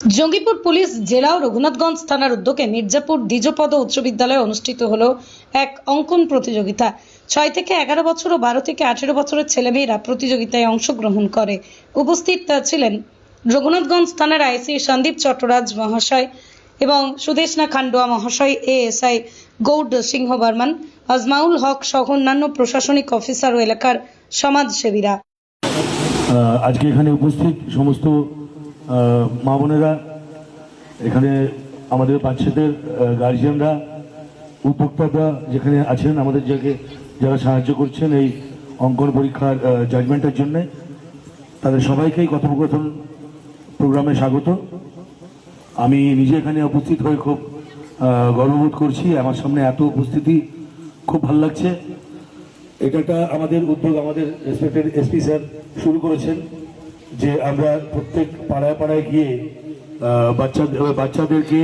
Jangipur police জেলা ও রঘুনাথগঞ্জ থানার উদ্যোগে মির্জাপুর দ্বিজপদ উচ্চ বিদ্যালয়ে অনুষ্ঠিত হলো এক অঙ্কন প্রতিযোগিতা। ছয় থেকে এগারো বছর ও বারো থেকে আঠেরো বছরের ছেলেমেয়েরা প্রতিযোগিতায় অংশগ্রহণ করে। উপস্থিত ছিলেন রঘুনাথগঞ্জ থানার আইসি সন্দীপ চট্টরাজ মহাশয় এবং সুদেশনা খান্ডুয়া মহাশয়, এএসআই গৌড সিংহ বর্মান আজমাউল হক সহ অন্যান্য প্রশাসনিক অফিসার ও এলাকার সমাজসেবীরা। আজকে এখানে উপস্থিত সমস্ত মা বোনেরা, এখানে আমাদের বাচ্চাদের গার্জিয়ানরা উদ্যোক্তারা যেখানে আছেন, আমাদের যাকে যারা সাহায্য করছেন এই অঙ্কন পরীক্ষার জাজমেন্টের জন্য, তাদের সবাইকেই কথোপকথন প্রোগ্রামে স্বাগত। আমি নিজে এখানে উপস্থিত হয়ে খুব গর্ববোধ করছি। আমার সামনে এত উপস্থিতি খুব ভালো লাগছে। এটা আমাদের উদ্যোগ, আমাদের রেসপেক্টেড এসপি স্যার শুরু করেছেন। যে আমরা প্রত্যেক পাড়ায় পাড়ায় গিয়ে বাচ্চাদের বাচ্চাদেরকে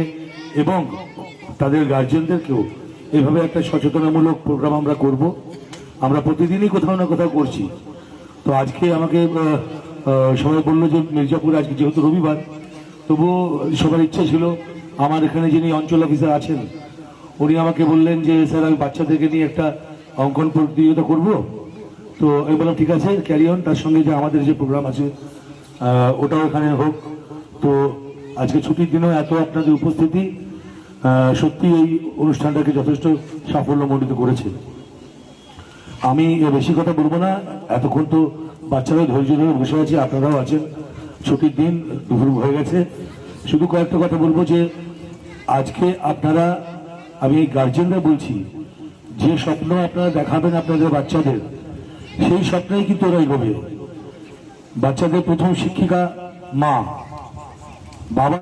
এবং তাদের গার্জেনদেরকেও এভাবে একটা সচেতনামূলক প্রোগ্রাম আমরা করব। আমরা প্রতিদিনই কোথাও না কোথাও করছি। তো আজকে আমাকে সবাই বলল যে, মির্জাপুর আজকে যেহেতু রবিবার, তবুও সবার ইচ্ছা ছিল আমার এখানে যিনি অঞ্চল অফিসার আছেন, উনি আমাকে বললেন যে, স্যার, আমি বাচ্চাদেরকে নিয়ে একটা অঙ্কন প্রতিযোগিতা করব। তো আমি বললাম, ঠিক আছে ক্যারি অন তার সঙ্গে যে আমাদের যে প্রোগ্রাম আছে ওটাও এখানে হোক। তো আজকে ছুটির দিনেও এত আপনাদের উপস্থিতি সত্যি এই অনুষ্ঠানটাকে যথেষ্ট সাফল্যমণ্ডিত করেছে। আমি বেশি কথা বলব না। এতক্ষণ তো বাচ্চারা ধৈর্য ধরে বসে আছে, আপনারাও আছেন। ছুটির দিন দুপুর হয়ে গেছে। শুধু কয়েকটা কথা বলব যে, আজকে আপনারা, আমি গার্জেনরা বলছি, যে স্বপ্ন আপনারা দেখাবেন আপনাদের বাচ্চাদের সেই স্বপ্নেই কিন্তু ওরা এগোবে। বাচ্চাদের প্রথম শিক্ষিকা মা। বাবা